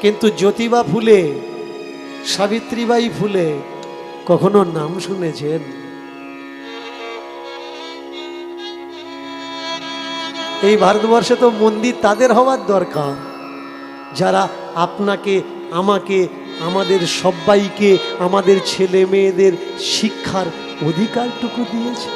কিন্তু জ্যোতিবা ফুলে, সাবিত্রীবাই ফুলে কখনো নাম শুনেছেন? এই ভারতবর্ষে তো মন্দির তাদের হওয়ার দরকার। যারা আপনাকে, আমাকে, আমাদের সবাইকে আমাদের ছেলে মেয়েদের শিক্ষার অধিকারটুকু দিয়েছে।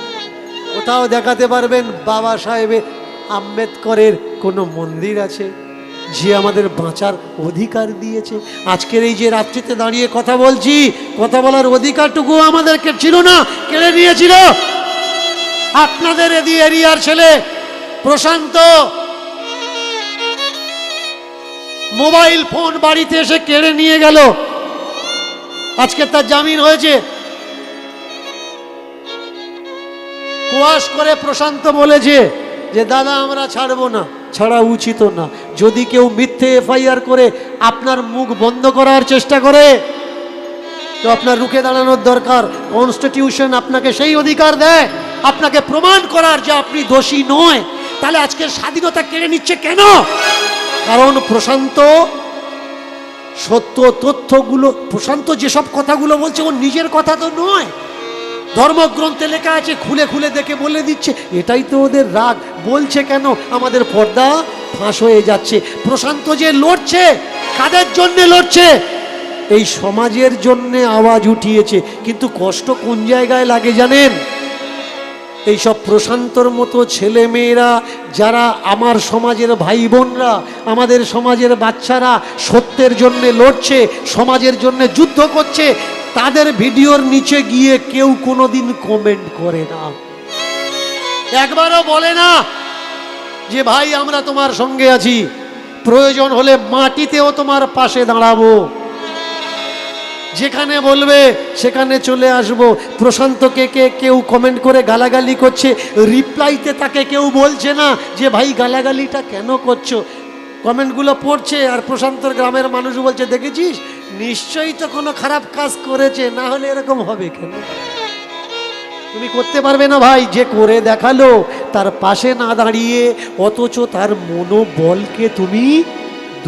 কোথাও দেখাতে পারবেন বাবা সাহেবের আম্বেদকরের কোনো মন্দির আছে? যে আমাদের বাঁচার অধিকার দিয়েছে। আজকের এই যে রাত্রিতে দাঁড়িয়ে কথা বলছি, কথা বলার অধিকারটুকু আমাদেরকে ছিল না, কেড়ে নিয়েছিল। আপনাদের এদি এরিয়ার ছেলে প্রশান্ত, মোবাইল ফোন বাড়িতে এসে কেড়ে নিয়ে গেল। আজকে তার জামিন হয়েছে। কুয়াশ করে প্রশান্ত বলেছে যে, দাদা, আমরা ছাড়বো না। ছাড়া উচিত না। যদি কেউ মিথ্যে এফআইআর করে আপনার মুখ বন্ধ করার চেষ্টা করে, তো আপনার রুখে দাঁড়ানোর দরকার। কনস্টিটিউশন আপনাকে সেই অধিকার দেয়, আপনাকে প্রমাণ করার যে আপনি দোষী নয়। তাহলে আজকে স্বাধীনতা কেড়ে নিচ্ছে কেন? কারণ প্রশান্ত সত্য তথ্যগুলো, প্রশান্ত যেসব কথাগুলো বলছে, ও নিজের কথা তো নয়। ধর্মগ্রন্থে লেখা আছে, খুলে খুলে দেখে বলে দিচ্ছে, এটাই তো ওদের রাগ। বলছে কেন? আমাদের পর্দা ফাঁস হয়ে যাচ্ছে। প্রশান্ত যে লড়ছে, কাদের জন্যে লড়ছে? এই সমাজের জন্যে আওয়াজ উঠিয়েছে। কিন্তু কষ্ট কোন জায়গায় লাগে জানেন? এইসব প্রশান্তর মতো ছেলে মেয়েরা, যারা আমার সমাজের ভাই বোনরা, আমাদের সমাজের বাচ্চারা সত্যের জন্য লড়ছে, সমাজের জন্য যুদ্ধ করছে, তাদের ভিডিওর নিচে গিয়ে কেউ কোনোদিন কমেন্ট করে না। একবারও বলে না যে, ভাই, আমরা তোমার সঙ্গে আছি। প্রয়োজন হলে মাটিতেও তোমার পাশে দাঁড়াবো। যেখানে বলবে, সেখানে চলে আসব। প্রশান্তকে কে কেউ কমেন্ট করে গালাগালি করছে। রিপ্লাইতে তাকে কেউ বলছে না যে, ভাই, গালাগালিটা কেন করছ? কমেন্টগুলো পড়ছে আর প্রশান্তর গ্রামের মানুষ বলছে, দেখেছিস? নিশ্চয়ই তো কোনো খারাপ কাজ করেছে, না হলে এরকম হবে কেন? তুমি করতে পারবে না ভাই, যে করে দেখাল, তার পাশে না দাঁড়িয়ে, অথচ তার মনোবলকে তুমি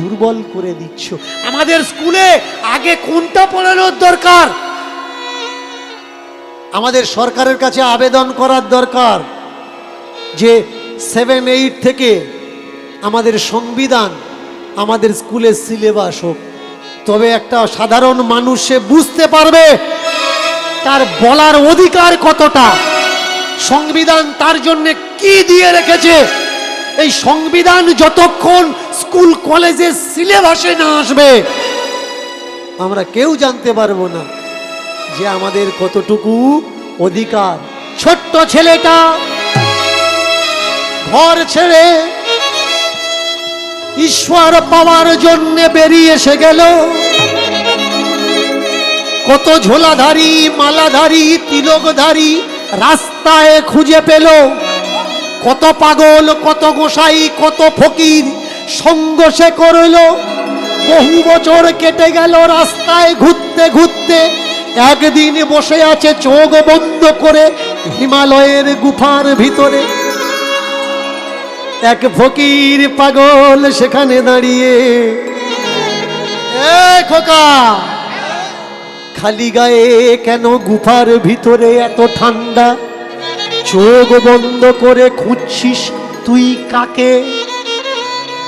দুর্বল করে দিচ্ছ। আমাদের স্কুলে আগে কোনটা পড়ানোর দরকার? আমাদের সরকারের কাছে আবেদন করার দরকার যে সেভেন এইট থেকে আমাদের সংবিধান আমাদের স্কুলের সিলেবাস হোক। তবে একটা সাধারণ মানুষ সে বুঝতে পারবে তার বলার অধিকার কতটা। সংবিধান তার জন্য কি দিয়ে রেখেছে? এই সংবিধান যতক্ষণ স্কুল, কলেজের সিলেবাসে না আসবে, আমরা কেউ জানতে পারব না যে আমাদের কতটুকু অধিকার। ছোট্ট ছেলেটা ঘর ছেড়ে ঈশ্বর পাওয়ার জন্য বেরিয়ে এসে গেল। কত ঝোলাধারী, মালাধারী, তিলকধারী রাস্তায় খুঁজে পেল। কত পাগল, কত গোসাই, কত ফকির। সঙ্গ সে করল। বহু বছর কেটে গেল রাস্তায় ঘুরতে ঘুরতে। একদিন বসে আছে চোখ বন্ধ করে হিমালয়ের গুফার ভিতরে। এক ফকির পাগল সেখানে দাঁড়িয়ে। এ খোকা! খালি গায়ে কেন গুফার ভিতরে এত ঠান্ডা? চোখ বন্ধ করে খুঁজছিস তুই কাকে?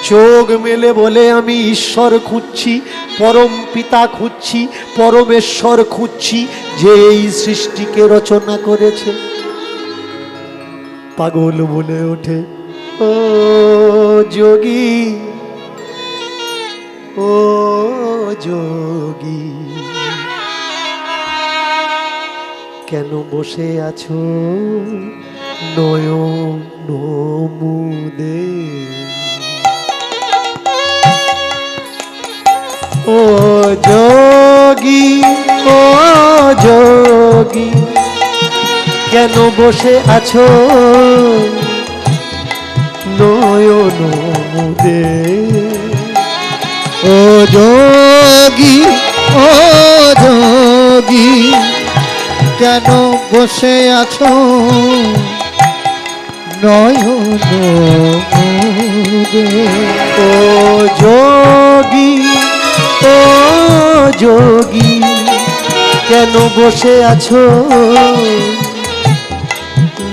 চোখ মেলে বলে আমি ঈশ্বর খুঁজছি, পরম পিতা খুঁজছি, পরমেশ্বর খুঁজছি যে এই সৃষ্টিকে রচনা করেছে। পাগল বলে ওঠে, ও যোগী ও যোগী। কেন বসে আছো? নয়ন নমুদে। ও যোগী ও যোগী, কেন বসে আছো? নয়ন মুদে ও যোগী ও যোগী কেন বসে আছো? নয়ন ও যোগী যোগী, কেন বসে আছো?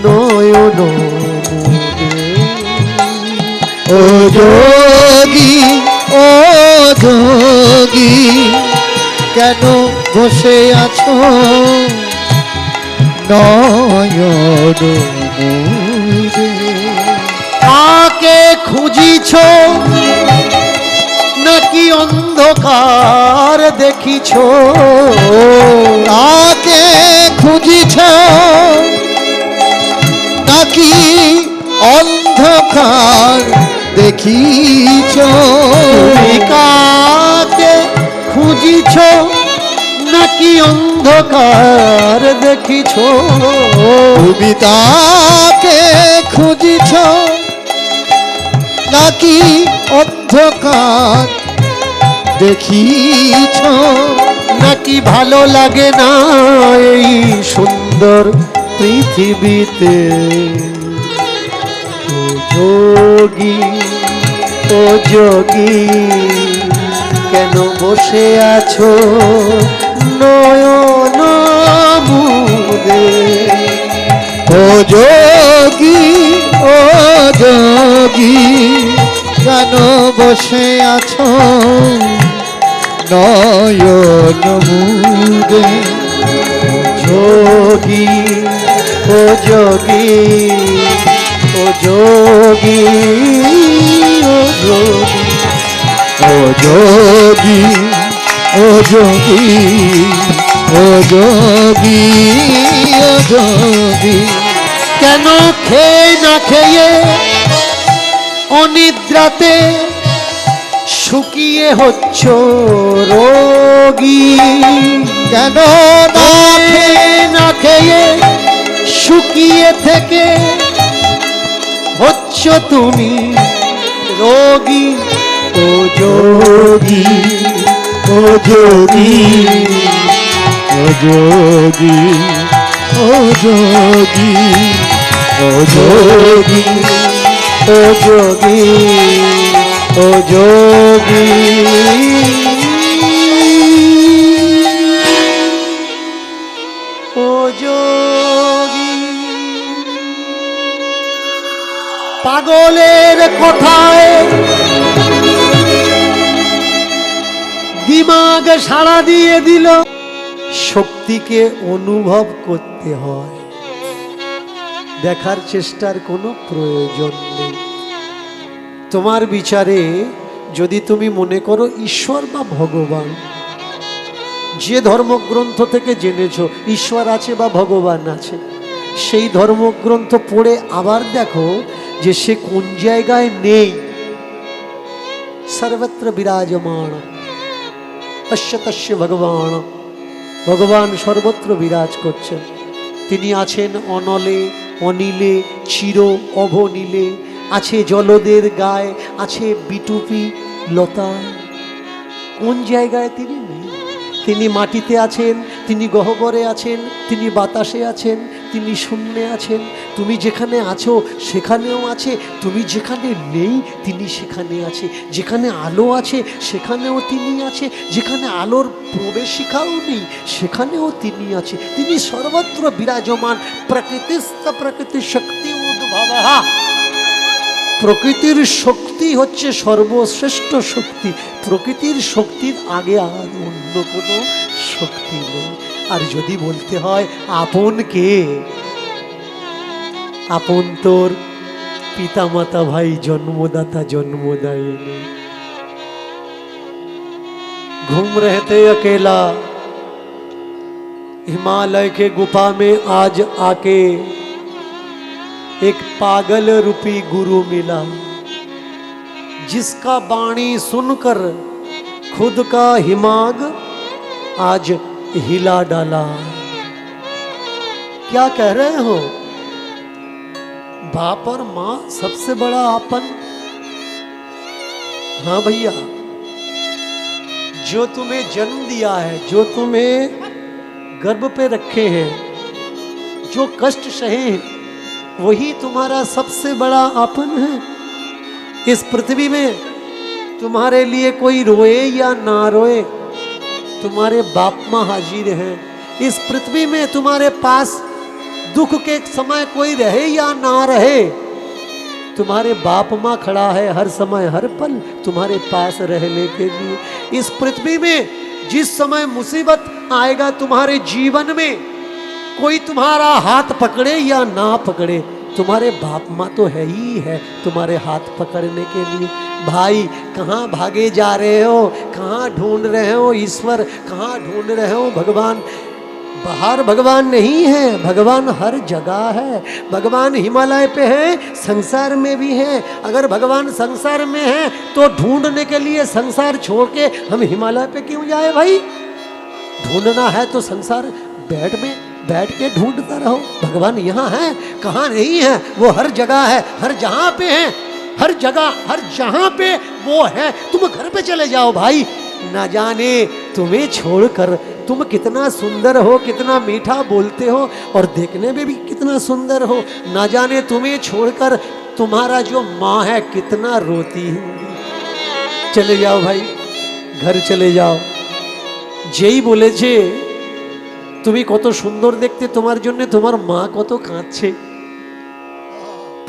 নয়ন ও যোগী ও যোগী, কেন বসে আছো? নয়ন কাকে খুঁজিছ? নাকি অন্ধকার দেখিছ? কাকে খুঁজিছ? নাকি অন্ধকার দেখিছ? কাকে খুঁজিছ? নাকি অন্ধকার দেখিছ তুমি তাকে খুঁজিছ, নাকি অন্ধকার দেখিছ? নাকি ভালো লাগে না এই সুন্দর পৃথিবীতে? যোগী ও যোগী কেন বসে আছো? নয়ন মুদে। ও যোগী ও যোগী, কেন বসে আছো? নয়ন মুদে। যোগী, ও যোগী ও যোগী ও যোগী ও যোগী। ও যোগী ও যোগী ও যোগী, কেন খেয়ে না খেয়ে অনিদ্রাতে শুকিয়ে হচ্ছ রোগী? কেন না খেয়ে না খেয়ে শুকিয়ে থেকে হচ্ছ তুমি রোগী, ও যোগী? ও যোগী ও যোগী ও যোগী ও যোগী ও যোগী ও যোগী পাগলের কথায় দিমাগ সাড়া দিয়ে দিল। শক্তিকে অনুভব করতে হয়। দেখার চেষ্টার কোনো প্রয়োজন নেই। তোমার বিচারে যদি তুমি মনে করো ঈশ্বর বা ভগবান, যে ধর্মগ্রন্থ থেকে জেনেছো ঈশ্বর আছে বা ভগবান আছে, সেই ধর্মগ্রন্থ পড়ে আবার দেখো যে সে কোন জায়গায় নেই। সর্বত্র বিরাজমান। অশ্বতস্য ভগবান। ভগবান সর্বত্র বিরাজ করছেন। তিনি আছেন অনলে, অনিলে, চির অভনীলে আছে জলদের গায়ে, আছে বিটুপি লতায়। কোন জায়গায় তিনি তিনি মাটিতে আছেন, তিনি গহ্বরে আছেন, তিনি বাতাসে আছেন তিনি শূন্যে আছেন, তুমি যেখানে আছো সেখানেও আছে, তুমি যেখানে নেই তিনি সেখানে আছে, যেখানে আলো আছে সেখানেও তিনি আছে, যেখানে আলোর প্রবেশিকাও নেই সেখানেও তিনি আছে। তিনি সর্বত্র বিরাজমান, প্রকৃতিস্থ প্রকৃতি শক্তি উদ্ভব। প্রকৃতির শক্তি হচ্ছে সর্বশ্রেষ্ঠ শক্তি। প্রকৃতির শক্তির আগে আর অন্য কোনো শক্তি নেই। আর যদি বলতে হয়, আপন কে? আপন তোর পিতামাতা ভাই জন্মদাতা জন্মদায়িনী। घूम रहे थे अकेला हिमालय के गुफा में आज आके एक पागल रूपी गुरु मिला जिसका बाणी सुनकर खुद का हिमाग आज हिला डाला। क्या कह रहे हो? बाप और माँ सबसे बड़ा आपन। हाँ भैया। जो तुम्हें जन्म दिया है, जो तुम्हें गर्भ पे रखे हैं, जो कष्ट सहे हैं, वही तुम्हारा सबसे बड़ा आपन है। इस पृथ्वी में तुम्हारे लिए कोई रोए या ना रोए तुम्हारे बाप माँ हाजिर हैं। इस पृथ्वी में तुम्हारे पास दुख के समय कोई रहे या ना रहे? तुम्हारे बाप माँ खड़ा है हर समय, हर पल तुम्हारे पास रहने के लिए। इस पृथ्वी में जिस समय मुसीबत आएगा तुम्हारे जीवन में, कोई तुम्हारा हाथ पकड़े या ना पकड़े, तुम्हारे बाप माँ तो है ही है तुम्हारे हाथ पकड़ने के लिए। भाई, कहाँ भागे जा रहे हो? कहाँ ढूंढ रहे हो ईश्वर? कहाँ ढूंढ रहे हो भगवान? बाहर भगवान नहीं है, भगवान हर जगह है। भगवान हिमालय पे है, संसार में भी है। अगर भगवान संसार में है तो ढूँढने के लिए संसार छोड़ के हम हिमालय पे क्यों जाए भाई? ढूंढना है तो संसार बैठ में, बैठ के ढूंढता रहो। भगवान यहाँ है, कहाँ नहीं है, वो हर जगह है, हर जहाँ पे है। हर जगह हर जहाँ पे वो है तुम घर पे चले जाओ भाई ना जाने तुम्हें छोड़कर तुम कितना सुंदर हो कितना मीठा बोलते हो और देखने में भी कितना सुंदर हो ना जाने तुम्हें छोड़कर तुम्हारा जो माँ है कितना रोती होगी चले जाओ भाई घर चले যাও যেই বলেছে তুমি কত সুন্দর দেখতে তোমার জন্য তোমার মা কত কাঁদছে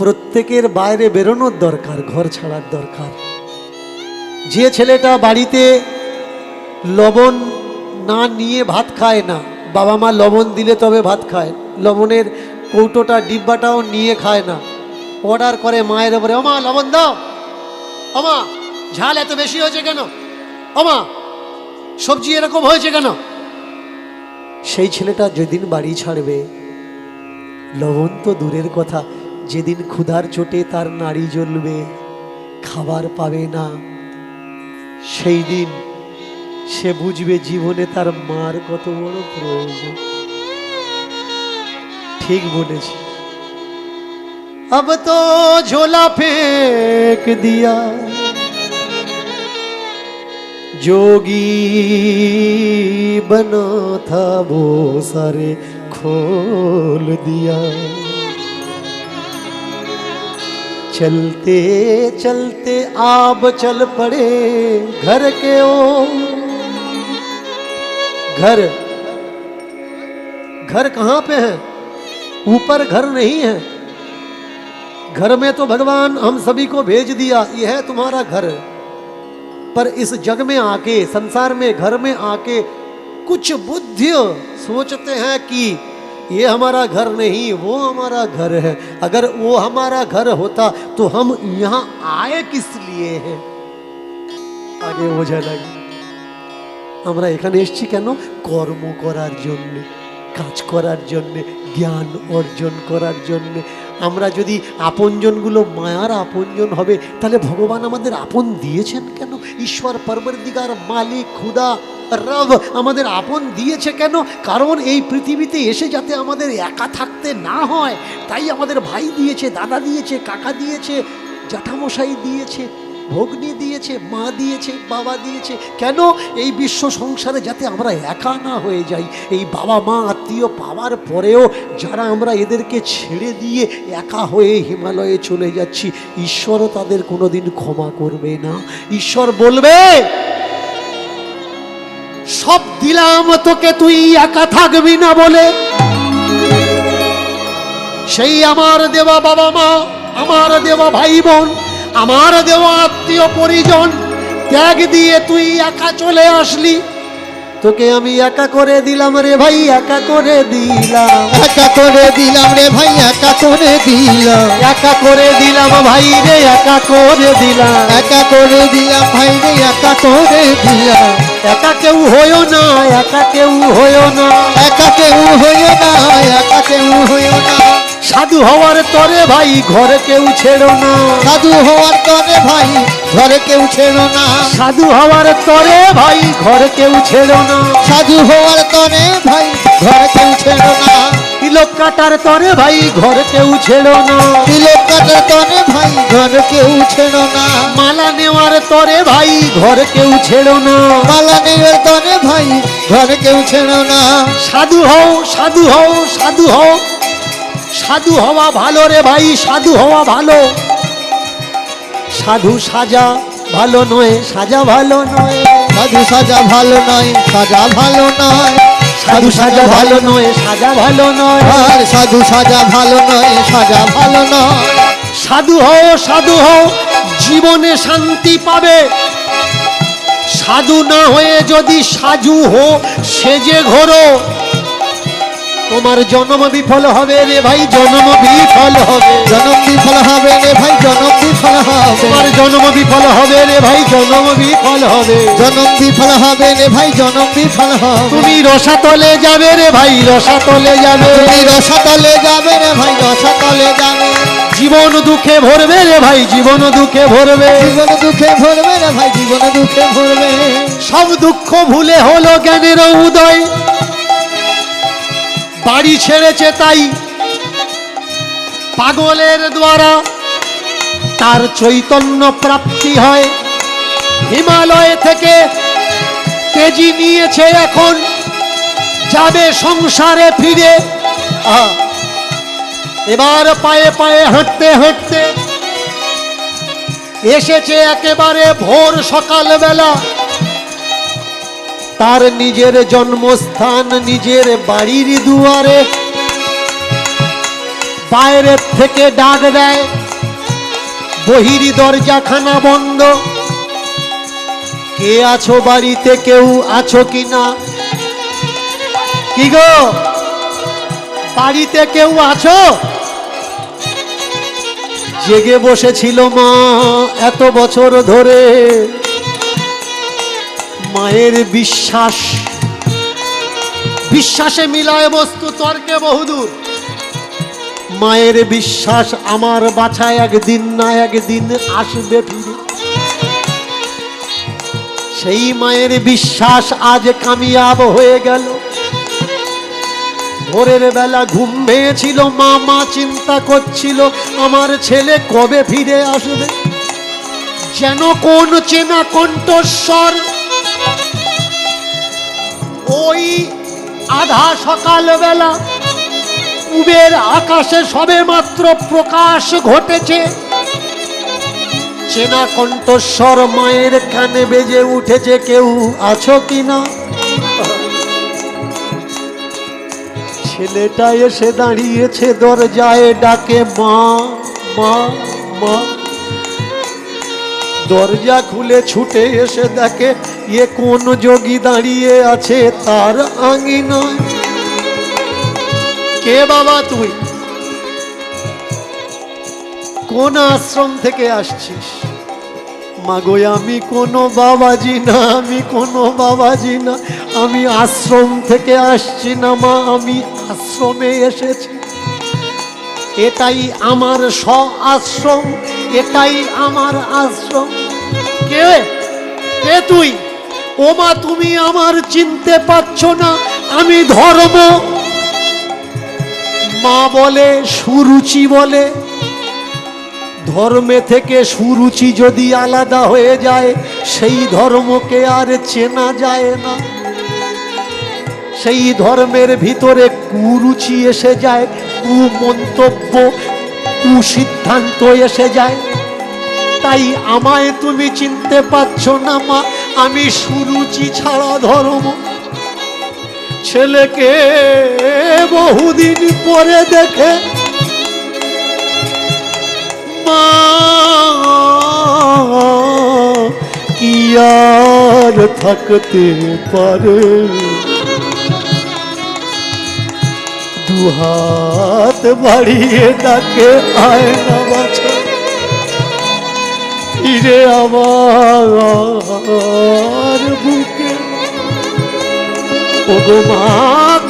প্রত্যেকের বাইরে বেরোনোর দরকার, ঘর ছাড়ার দরকার। যে ছেলেটা বাড়িতে লবণ না নিয়ে ভাত খায় না, বাবা মা লবণ দিলে তবে ভাত খায়, লবণের কৌটোটা, ডিব্বাটাও নিয়ে খায় না অর্ডার করে মায়ের ওপরে ওমা, লবণ দাও, ওমা, ঝাল এত বেশি হয়েছে কেন? ওমা, সবজি এরকম হয়েছে কেন? সেই ছেলেটা যেদিন বাড়ি ছাড়বে, লবণ তো দূরের কথা যেদিন ক্ষুধার চোটে তার নাড়ি জ্বলবে খাবার পাবে না সেই দিন সে বুঝবে জীবনে তার মার কত বড় প্রয়োজন ঠিক বলেছি अब तो झोला फेंक दिया जोगी बना था वो सारे खोल दिया चलते चलते आप चल पड़े घर के ओ घर। घर कहाँ पे है? ऊपर घर नहीं है। घर में तो भगवान हम सभी को भेज दिया, यह है तुम्हारा घर। पर इस जग में आके, संसार में, घर में आके कुछ बुद्धि सोचते हैं कि ये हमारा घर नहीं वो हमारा घर है अगर वो हमारा घर होता तो हम यहाँ आए किस लिए हैं আগে বোঝা লাগে আমরা এখানে এসেছি কেন কর্ম করার জন্য কাজ করার জন্য জ্ঞান অর্জন করার জন্য আমরা যদি আপনজনগুলো মায়ার আপনজন হবে, তাহলে ভগবান আমাদের আপন দিয়েছেন কেন? ঈশ্বর পরবর্দিগার মালিক, খুদা, রব আমাদের আপন দিয়েছে কেন? কারণ এই পৃথিবীতে এসে যাতে আমাদের একা থাকতে না হয়, তাই আমাদের ভাই দিয়েছে, দাদা দিয়েছে, কাকা দিয়েছে, জ্যাঠামশাই দিয়েছে। ভগ্নি দিয়েছে, মা দিয়েছে, বাবা দিয়েছে। কেন এই বিশ্ব সংসারে যাতে আমরা একা না হয়ে যাই? এই বাবা মা আত্মীয় পাওয়ার পরেও যারা আমরা এদেরকে ছেড়ে দিয়ে একা হয়ে হিমালয়ে চলে যাচ্ছি, ঈশ্বরও তাদের কোনোদিন ক্ষমা করবে না। ঈশ্বর বলবে, সব দিলাম তোকে, তুই একা থাকবি না বলে। সেই আমার দেওয়া বাবা মা, আমার দেওয়া ভাই বোন আমার দেওয়া আত্মীয় পরিজন ত্যাগ দিয়ে তুই একা চলে আসলি। তোকে আমি একা করে দিলাম রে ভাই একা করে দিলাম। একা করে দিলাম রে ভাই একা করে দিলাম। একা করে দিলাম ভাই রে একা করে দিলাম। একা করে দিলাম ভাই রে একা করে দিলাম। একা কেউ হইও না একা কেউ হইও না। একা কেউ হইও না একা কেউ হইও না। সাধু হওয়ার তরে ভাই ঘরে কেউ ছেড়ো না। সাধু হওয়ার তরে ভাই ঘরে কেউ ছেড়ো না। সাধু হওয়ার তরে ভাই ঘরে কেউ ছেড়ো না। সাধু হওয়ার তরে ভাই ঘরে কেউ ছেড়ো না। তিলক কাটার তরে ভাই ঘর কেউ ছেড়ো না। তিলক কাটার তরে ভাই ঘর কেউ ছেড়ো না। মালা নেওয়ার তরে ভাই ঘর কেউ ছেড়ো না। মালা নেওয়ার তরে ভাই ঘরে কেউ ছেড়ো না। সাধু হও সাধু হও সাধু হও। সাধু হওয়া ভালো রে ভাই সাধু হওয়া ভালো। সাধু সাজা ভালো নয় সাজা ভালো নয়। সাধু সাজা ভালো নয় সাজা ভালো নয়। সাধু সাজা ভালো নয় সাজা ভালো নয়। আর সাধু সাজা ভালো নয় সাজা ভালো নয়। সাধু হও সাধু হও জীবনে শান্তি পাবে। সাধু না হয়ে যদি সাজু হো সেজে ঘোরো। তোমার জন্ম বিফল হবে রে ভাই জন্ম বিফল হবে। জনম বিফল হবে রে ভাই জনম বিফল হবে। তোমার জন্ম বিফল হবে রে ভাই জন্ম বিফল হবে। জনম বিফল হবে রে ভাই জনম বিফল হবে। তুমি রসাতলে যাবে রে ভাই রসাতলে যাবে। তুমি রসাতলে যাবে রে ভাই রসাতলে যাবে। জীবন দুঃখে ভরবে রে ভাই জীবন দুঃখে ভরবে। জীবন দুঃখে ভরবে রে ভাই জীবন দুঃখে ভরবে। সব দুঃখ ভুলে হলো জ্ঞানের উদয়। বাড়ি ছেড়েছে তাই পাগলের দ্বারা তার চৈতন্য প্রাপ্তি হয়। হিমালয় থেকে তেজি নিয়েছে এখন, যাবে সংসারে ফিরে। এবার পায়ে পায়ে হাঁটতে হাঁটতে এসেছে একেবারে ভোর সকালবেলা। তার নিজের জন্মস্থান, নিজের বাড়ির দুয়ারে। বাইরের থেকে ডাক দেয়, বহির দরজাখানা বন্ধ। কে আছো বাড়িতে, কেউ আছো কি না? কি গো? বাড়িতে কেউ আছো? জেগে বসেছিল মা এত বছর ধরে। মায়ের বিশ্বাস। বিশ্বাসে মিলায় বস্তু, তর্কে বহুদূর। মায়ের বিশ্বাস আমার বাছায় একদিন না একদিন আসবে ফিরে। সেই মায়ের বিশ্বাস আজ কামিয়াব হয়ে গেল। ভোরের বেলা ঘুম ভেঙেছিল মা মা চিন্তা করছিল, আমার ছেলে কবে ফিরে আসবে? যেন কোন চেনা কণ্ঠস্বর ওই আধা সকালবেলা। উবের আকাশে সবে মাত্র প্রকাশ ঘটেছে। চেনা কণ্ঠস্বর মায়ের কানে বেজে উঠেছে, কেউ আছো কিনা? ছেলেটা এসে দাঁড়িয়েছে, দরজায় ডাকে, মা মা মা। দরজা খুলে ছুটে এসে দেখে এ কোন যোগী দাঁড়িয়ে আছে তার আঙিনায়। কে বাবা তুই? কোন আশ্রম থেকে আসছিস? মাগো, আমি কোনো বাবাজি না, আমি কোনো বাবাজি না, আমি আশ্রম থেকে আসছি না মা, আমি আশ্রমে এসেছি। এটাই আমার স্ব আশ্রম। এটাই আমার আশ্রম। কে? কে তুই? ও মা তুমি আমার চিনতে পারছ না, আমি ধর্ম। মা বলে, সুরুচি বলে। ধর্মে থেকে সুরুচি যদি আলাদা হয়ে যায়, সেই ধর্মকে আর চেনা যায় না। সেই ধর্মের ভিতরে কুরুচি এসে যায়, কুমন্তব্য কুসিদ্ধান্ত এসে যায়। তাই আমায় তুমি চিনতে পারছ না মা, আমি সুরুচি ছাড়া ধর্ম। ছেলেকে বহুদিন পরে দেখে মা, কি আর থাকতে পারে? দুহাত বাড়িয়ে ডাকে আয় না বাছা। ফিরে আমার বুকে ওগো মা,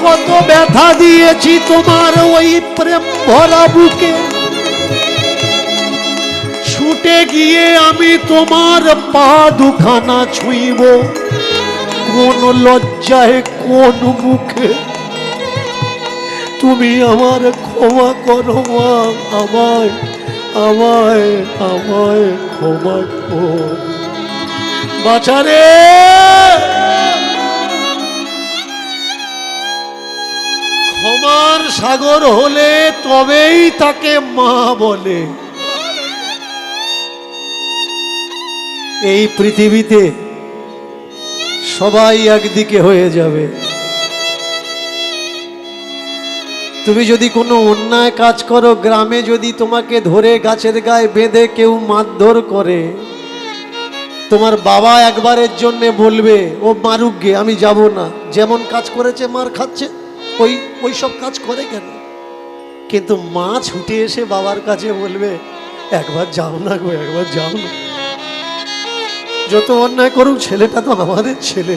কত ব্যথা দিয়েছি তোমার ওই প্রেম ভরা বুকে। ছুটে গিয়ে আমি তোমার পা দুখানা ছুঁইব। কোন লজ্জায়, কোন মুখে তুমি আমার ক্ষমা করো মা, আমায় আমায় আমায় ক্ষমা কর। বাছারে ক্ষমার সাগর হলে তবেই তাকে মা বলে। এই পৃথিবীতে সবাই একদিকে হয়ে যাবে। তুমি যদি কোনো অন্যায় কাজ করো, গ্রামে যদি তোমাকে ধরে গাছের গায়ে বেঁধে কেউ মারধর করে, তোমার বাবা একবারের জন্য বলবে, ও মারুক গে, আমি যাব না। যেমন কাজ করেছে, মার খাচ্ছে, ওই ওই সব কাজ করে কেন? কিন্তু মা ছুটে এসে বাবার কাছে বলবে, একবার যাও না গো, একবার যাও না। যত অন্যায় করুক, ছেলেটা তো আমাদের ছেলে।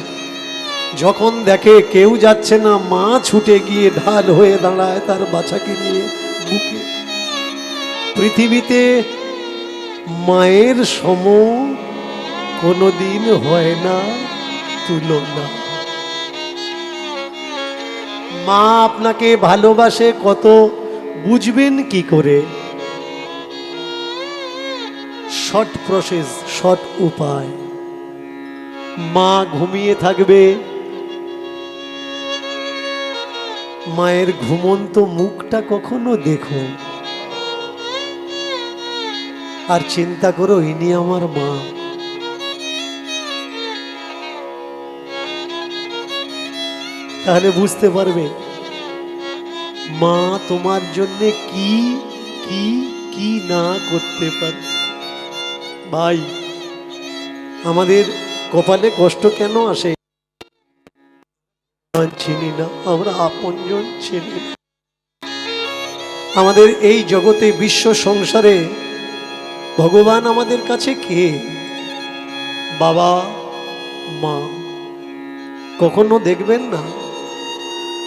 যখন দেখে কেউ যাচ্ছে না, মা ছুটে গিয়ে ঢাল হয়ে দাঁড়ায় তার বাছাকে নিয়ে বুকে। পৃথিবীতে মায়ের সম কোনোদিন হয় না তুলনা। মা আপনাকে ভালোবাসে কত, বুঝবেন কি করে? শর্ট প্রসেস, শর্ট উপায়। মা ঘুমিয়ে থাকবে মায়ের ঘুমন্ত মুখটা কখনো দেখো। আর চিন্তা করো, ইনি আমার মা। তাহলে বুঝতে পারবে, মা তোমার জন্য কি কি কি না করতে পারে ভাই, আমাদের কপালে কষ্ট কেন আসে? চিনি না, আমরা আপনজন চিনি। না আমাদের এই জগতে বিশ্ব সংসারে ভগবান আমাদের কাছে কে? বাবা, মা। কখনো দেখবেন না?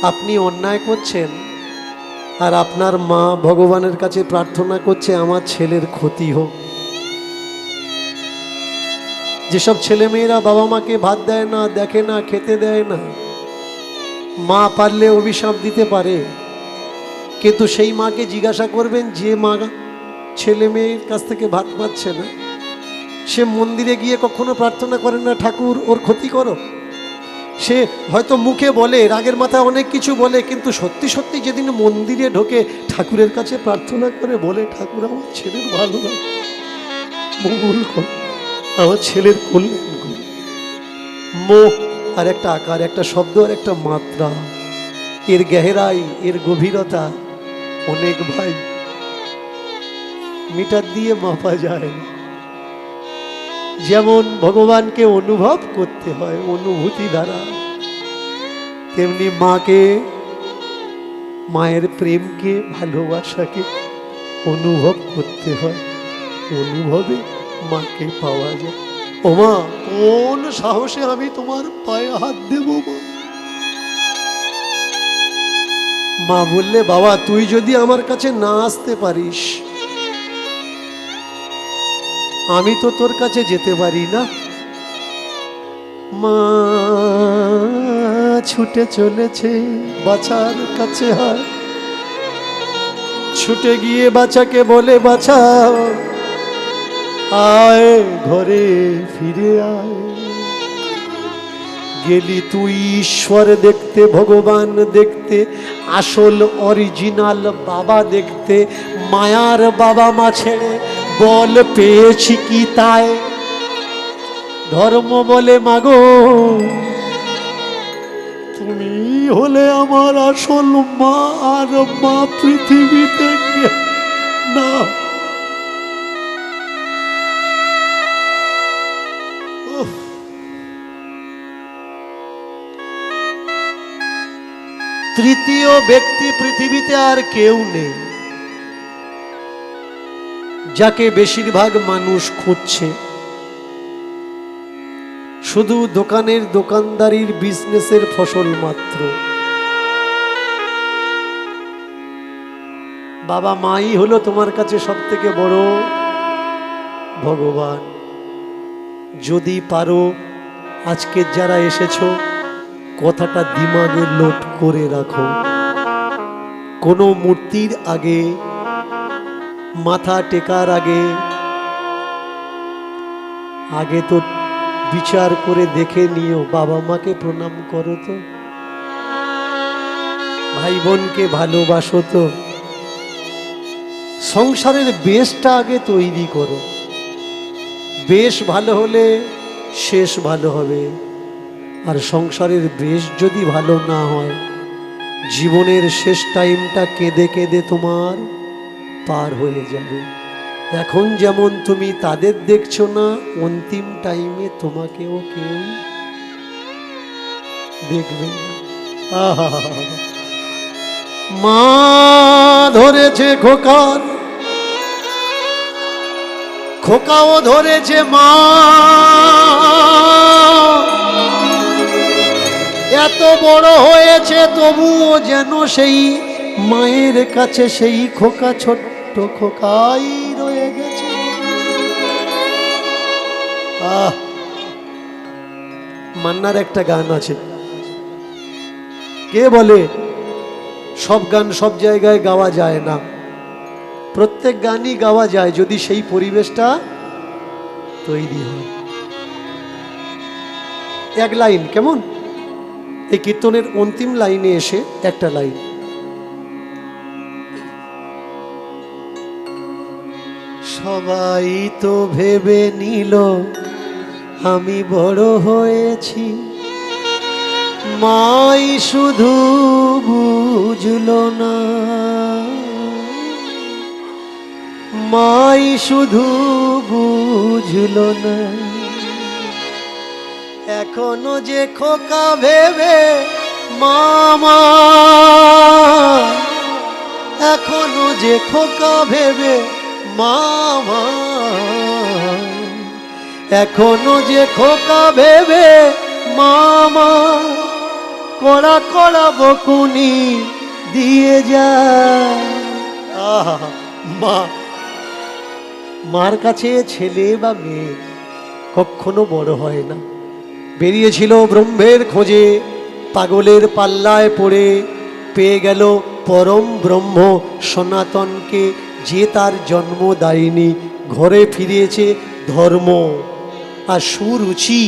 আপনি অন্যায় করছেন, আর আপনার মা ভগবানের কাছে প্রার্থনা করছে, আমার ছেলের ক্ষতি হোক। যেসব ছেলেমেয়েরা বাবা মাকে ভাত দেয় না, দেখে না, খেতে দেয় না মা পারলে অভিশাপ দিতে পারে। কিন্তু সেই মাকে জিজ্ঞাসা করবেন, যে মা ছেলে মেয়ের কাছ থেকে ভাত পাচ্ছে না, সে মন্দিরে গিয়ে কখনো প্রার্থনা করে না, ঠাকুর ওর ক্ষতি করো? সে হয়তো মুখে বলে, রাগের মাথায় অনেক কিছু বলে, কিন্তু সত্যি সত্যি যেদিন মন্দিরে ঢোকে ঠাকুরের কাছে প্রার্থনা করে বলে, ঠাকুর, আমার ছেলের ভালো মঙ্গল আমার ছেলের কল্যাণ মোহ আর একটা আকার, একটা শব্দ আর একটা মাত্রা। এর গেহেরাই, এর গভীরতা অনেক ভাই। মিটার দিয়ে মাপা যায়। যেমন ভগবানকে অনুভব করতে হয় অনুভূতি দ্বারা, তেমনি মাকে, মায়ের প্রেমকে, ভালোবাসাকে অনুভব করতে হয়। অনুভবে মাকে পাওয়া যায়। ও মা কোন সাহসে আমি তোমার পায়ে হাত দেব মা? বললে, বাবা, তুই যদি আমার কাছে না আসতে পারিস, আমি তো তোর কাছে যেতে পারি না। মা ছুটে চলেছে বাছার কাছে হয় ছুটে গিয়ে বাচ্চাকে বলে, বাছা আয়, ঘরে ফিরে আয়। গেলি তুই ঈশ্বর দেখতে, ভগবান দেখতে, আসল অরিজিনাল বাবা দেখতে, মায়ার বাবা মা ছেড়ে বল পেয়েছি কি তাই? ধর্ম বলে, মাগো, তুমি হলে আমার আসল মা আর মা পৃথিবীতে না তৃতীয় ব্যক্তি পৃথিবীতে আর কেউ নেই। যাকে বেশিরভাগ মানুষ খুঁজছে। শুধু দোকানের দোকানদারির বিজনেসের ফসল মাত্র। বাবা মাই হলো তোমার কাছে সব থেকে বড় ভগবান। যদি পারো আজকে যারা এসেছ কথাটা দিমাগে লোট করে রাখো। কোনো মূর্তির আগে, মাথা টেকার আগে আগে তো বিচার করে দেখে নিও, বাবা মাকে প্রণাম করো তো। ভাই বোনকে ভালোবাসো তো। সংসারের বেশটা আগে তৈরি করো। বেশ ভালো হলে শেষ ভালো হবে। আর সংসারের বেশ যদি ভালো না হয়, জীবনের শেষ টাইমটা কেঁদে কেঁদে তোমার পার হয়ে যাবে। এখন যেমন তুমি তাদের দেখছ না, অন্তিম টাইমে তোমাকেও কেউ দেখবে মা ধরেছে খোকার, খোকাও ধরেছে মা। এত বড় হয়েছে, তবুও যেন সেই মায়ের কাছে সেই খোকা, ছোট্ট খোকাই রয়ে গেছে। আহ! মান্নার একটা গান আছে। কে বলে? সব গান সব জায়গায় গাওয়া যায় না। প্রত্যেক গানই গাওয়া যায় যদি সেই পরিবেশটা তৈরি হয়। এক লাইন, কেমন? এই কীর্তনের অন্তিম লাইনে এসে একটা লাইন। সবাই তো ভেবে নিল আমি বড় হয়েছি। মাই শুধু বুঝলো না। মাই শুধু বুঝলো না। এখনও যে খোকা ভেবে, মামা। এখনও যে খোকা ভেবে, মামা। এখনও যে খোকা ভেবে, মামা। কড়া কড়া বকুনি দিয়ে যা মা। মার কাছে ছেলে বা মেয়ে কখনো বড় হয় না। বেরিয়েছিল ব্রহ্মের খোঁজে, পাগলের পাল্লায় পড়ে পেয়ে গেল পরম ব্রহ্ম সনাতনকে, যে তার জন্ম দায়নি। ঘরে ফিরিয়েছে ধর্ম আর সুরুচি,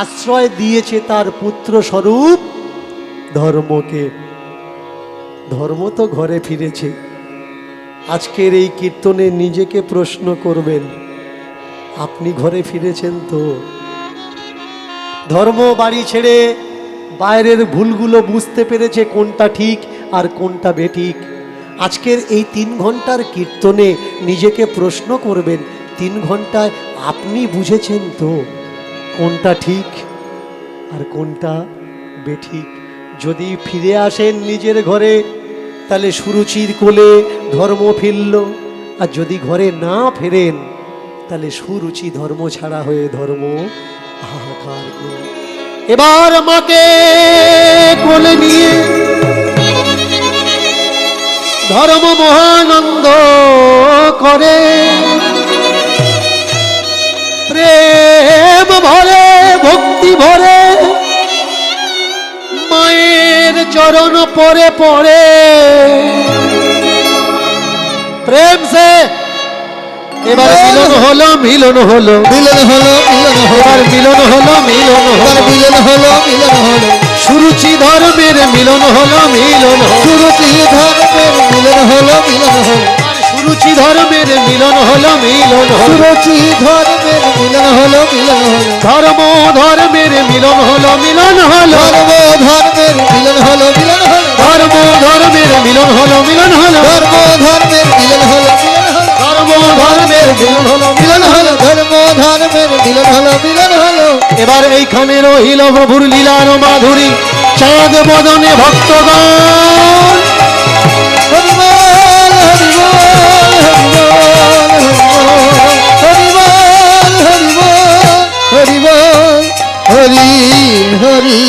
আশ্রয় দিয়েছে তার পুত্র স্বরূপ ধর্মকে। ধর্ম তো ঘরে ফিরেছে। আজকের এই কীর্তনে নিজেকে প্রশ্ন করবেন, আপনি ঘরে ফিরেছেন তো? ধর্ম বাড়ি ছেড়ে বাইরের ভুলগুলো বুঝতে পেরেছে কোনটা ঠিক আর কোনটা বেঠিক। আজকের এই তিন ঘণ্টার কীর্তনে নিজেকে প্রশ্ন করবেন, তিন ঘন্টায় আপনি বুঝেছেন তো কোনটা ঠিক আর কোনটা বেঠিক? যদি ফিরে আসেন নিজের ঘরে, তাহলে সুরুচির কোলে ধর্ম ফিরল। আর যদি ঘরে না ফেরেন, তাহলে সুরুচি ধর্ম ছাড়া হয়ে ধর্ম এবার মাকে কোলে নিয়ে ধর্ম মহানন্দ করে। প্রেম ভরে, ভক্তি ভরে, মায়ের চরণ পরে পরে। প্রেম সে এবার মিলন হলো মিলন হলো মিলন হলো মিলন হলো এবার মিলন হলো মিলন হলো মিলন হলো মিলন হলো সুরুচি ধর্মের মিলন হলো মিলন সুরতি ধর্মের মিলন হলো মিলন হলো সুরুচি ধর্মের মিলন হলো মিলন সুরতি ধর্মের মিলন হলো মিলন হলো ধর্ম ধর্মের মিলন হলো মিলন হলো ধর্ম ধর্মের মিলন হলো মিলন হলো ধর্ম ধর্মের মিলন হলো মিলন হলো ধর্ম ধর্মের মিলন হলো ধর্মের মিলন হলো ধর্ম ধর্মের মিলন হলো মিলন এবার এইখানে রহিল প্রভুর লীলার মাধুরী চাঁদ বদনে হরিবল হরিবল হরিবল হরি হরি